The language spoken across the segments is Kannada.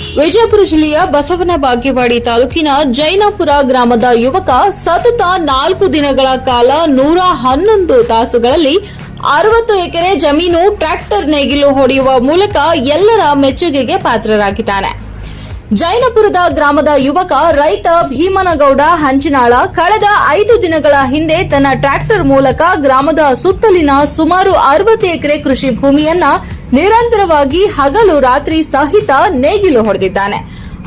ವಿಜಯಪುರ ಜಿಲ್ಲೆಯ ಬಸವನ ಬಾಗೇವಾಡಿ ತಾಲೂಕಿನ ಜೈನಾಪುರ ಗ್ರಾಮದ ಯುವಕ ಸತತ ನಾಲ್ಕು ದಿನಗಳ ಕಾಲ ನೂರ ಹನ್ನೊಂದು ತಾಸುಗಳಲ್ಲಿ ಅರವತ್ತು ಎಕರೆ ಜಮೀನು ಟ್ರ್ಯಾಕ್ಟರ್ ನೇಗಿಲು ಹೊಡೆಯುವ ಮೂಲಕ ಎಲ್ಲರ ಮೆಚ್ಚುಗೆಗೆ ಪಾತ್ರರಾಗಿದ್ದಾನೆ. ಜೈನಪುರದ ಗ್ರಾಮದ ಯುವಕ ರೈತ ಭೀಮನಗೌಡ ಹಂಚಿನಾಳ ಕಳೆದ ಐದು ದಿನಗಳ ಹಿಂದೆ ತನ್ನ ಟ್ರ್ಯಾಕ್ಟರ್ ಮೂಲಕ ಗ್ರಾಮದ ಸುತ್ತಲಿನ ಸುಮಾರು ಅರವತ್ತು ಎಕರೆ ಕೃಷಿ ಭೂಮಿಯನ್ನ ನಿರಂತರವಾಗಿ ಹಗಲು ರಾತ್ರಿ ಸಹಿತ ನೇಗಿಲು ಹೊಡೆದಿದ್ದಾನೆ.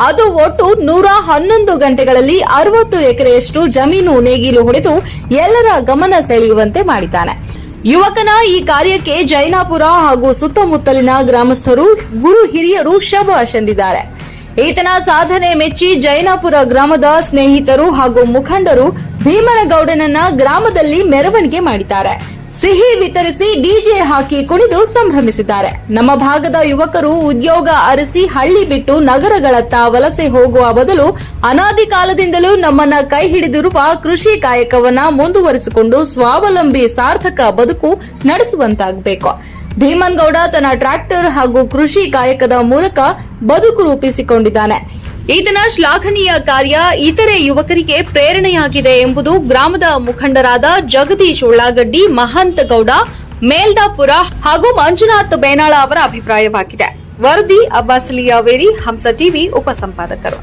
ಅದು ಒಟ್ಟು ನೂರ ಹನ್ನೊಂದು ಗಂಟೆಗಳಲ್ಲಿ ಅರವತ್ತು ಎಕರೆಯಷ್ಟು ಜಮೀನು ನೇಗಿಲು ಹೊಡೆದು ಎಲ್ಲರ ಗಮನ ಸೆಳೆಯುವಂತೆ ಮಾಡಿದ್ದಾನೆ. ಯುವಕನ ಈ ಕಾರ್ಯಕ್ಕೆ ಜೈನಾಪುರ ಹಾಗೂ ಸುತ್ತಮುತ್ತಲಿನ ಗ್ರಾಮಸ್ಥರು, ಗುರು ಹಿರಿಯರು ಶಭ ಈತನ ಸಾಧನೆ ಮೆಚ್ಚಿ ಜೈನಾಪುರ ಗ್ರಾಮದ ಸ್ನೇಹಿತರು ಹಾಗೂ ಮುಖಂಡರು ಭೀಮನಗೌಡನನ್ನ ಗ್ರಾಮದಲ್ಲಿ ಮೆರವಣಿಗೆ ಮಾಡಿದ್ದಾರೆ. ಸಿಹಿ ವಿತರಿಸಿ ಡಿಜೆ ಹಾಕಿ ಕುಣಿದು ಸಂಭ್ರಮಿಸಿದ್ದಾರೆ. ನಮ್ಮ ಭಾಗದ ಯುವಕರು ಉದ್ಯೋಗ ಅರಸಿ ಹಳ್ಳಿ ಬಿಟ್ಟು ನಗರಗಳತ್ತ ವಲಸೆ ಹೋಗುವ ಬದಲು ಅನಾದಿ ಕಾಲದಿಂದಲೂ ನಮ್ಮನ್ನ ಕೈ ಹಿಡಿದಿರುವ ಕೃಷಿ ಕಾಯಕವನ್ನ ಮುಂದುವರಿಸಿಕೊಂಡು ಸ್ವಾವಲಂಬಿ ಸಾರ್ಥಕ ಬದುಕು ನಡೆಸುವಂತಾಗಬೇಕು. ಭೀಮನ್ಗೌಡ ತನ್ನ ಟ್ರ್ಯಾಕ್ಟರ್ ಹಾಗೂ ಕೃಷಿ ಕಾಯಕದ ಮೂಲಕ ಬದುಕು ರೂಪಿಸಿಕೊಂಡಿದ್ದಾನೆ. ಈತನ ಶ್ಲಾಘನೀಯ ಕಾರ್ಯ ಇತರೆ ಯುವಕರಿಗೆ ಪ್ರೇರಣೆಯಾಗಿದೆ ಎಂಬುದು ಗ್ರಾಮದ ಮುಖಂಡರಾದ ಜಗದೀಶ್ ಉಳ್ಳಾಗಡ್ಡಿ, ಮಹಂತ ಗೌಡ, ಮೇಲ್ದಾಪುರ ಹಾಗೂ ಮಂಜುನಾಥ್ ಬೇನಾಳ ಅವರ ಅಭಿಪ್ರಾಯವಾಗಿದೆ. ವರದಿ ಅಬ್ಬಾಸಲಿಯಾವೇರಿ ಹಂಸ ಟಿವಿ ಉಪಸಂಪಾದಕರು.